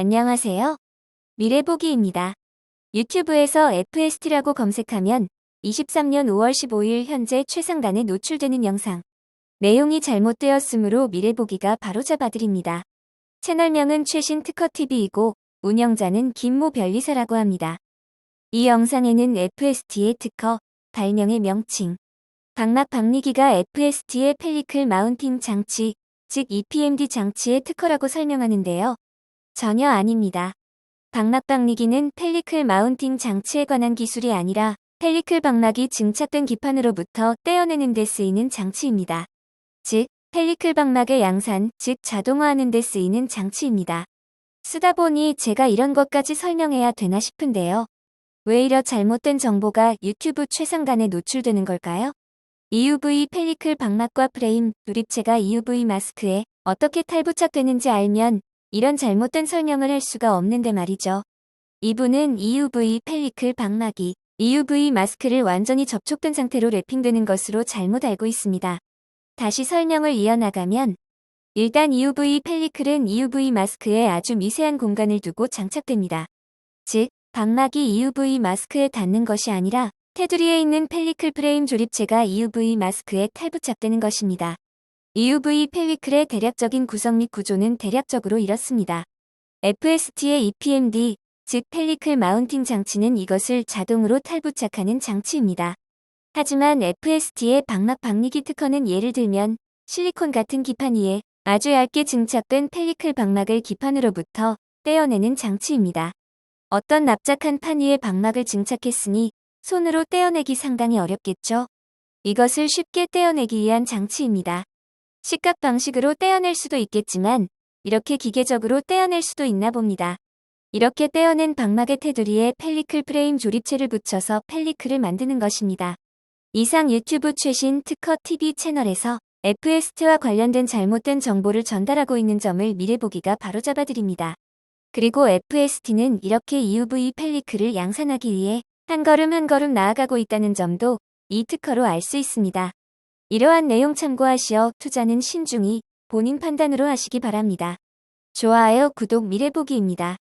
안녕하세요. 미래보기입니다. 유튜브에서 FST라고 검색하면 23년 5월 15일 현재 최상단에 노출되는 영상. 내용이 잘못되었으므로 미래보기가 바로잡아드립니다. 채널명은 최신 특허TV이고 운영자는 김모 변리사라고 합니다. 이 영상에는 FST의 특허, 발명의 명칭, 방막 박리기가 FST의 펠리클 마운팅 장치, 즉 EPMD 장치의 특허라고 설명하는데요. 전혀 아닙니다. 방막 박리기는 펠리클 마운팅 장치에 관한 기술이 아니라 펠리클 방막이 증착된 기판으로부터 떼어내는 데 쓰이는 장치입니다. 즉, 펠리클 방막의 양산, 즉 자동화하는 데 쓰이는 장치입니다. 쓰다 보니 제가 이런 것까지 설명해야 되나 싶은데요. 왜 이러 잘못된 정보가 유튜브 최상단에 노출되는 걸까요? EUV 펠리클 방막과 프레임, 조립체가 EUV 마스크에 어떻게 탈부착되는지 알면 이런 잘못된 설명을 할 수가 없는데 말이죠. 이분은 EUV 펠리클 방막이 EUV 마스크를 완전히 접촉된 상태로 랩핑되는 것으로 잘못 알고 있습니다. 다시 설명을 이어나가면 일단 EUV 펠리클은 EUV 마스크에 아주 미세한 공간을 두고 장착됩니다. 즉, 방막이 EUV 마스크에 닿는 것이 아니라 테두리에 있는 펠리클 프레임 조립체가 EUV 마스크에 탈부착되는 것입니다. EUV 펠리클의 대략적인 구성 및 구조는 대략적으로 이렇습니다. FST의 EPMD, 즉 펠리클 마운팅 장치는 이것을 자동으로 탈부착하는 장치입니다. 하지만 FST의 방막 박리기 특허는 예를 들면 실리콘 같은 기판 위에 아주 얇게 증착된 펠리클 방막을 기판으로부터 떼어내는 장치입니다. 어떤 납작한 판 위에 방막을 증착했으니 손으로 떼어내기 상당히 어렵겠죠? 이것을 쉽게 떼어내기 위한 장치입니다. 식각 방식으로 떼어낼 수도 있겠지만 이렇게 기계적으로 떼어낼 수도 있나 봅니다. 이렇게 떼어낸 방막의 테두리에 펠리클 프레임 조립체를 붙여서 펠리클을 만드는 것입니다. 이상 유튜브 최신 특허 TV 채널에서 FST와 관련된 잘못된 정보를 전달하고 있는 점을 미래보기가 바로잡아드립니다. 그리고 FST는 이렇게 EUV 펠리클을 양산하기 위해 한 걸음 한 걸음 나아가고 있다는 점도 이 특허로 알 수 있습니다. 이러한 내용 참고하시어 투자는 신중히 본인 판단으로 하시기 바랍니다. 좋아요, 구독 미래보기입니다.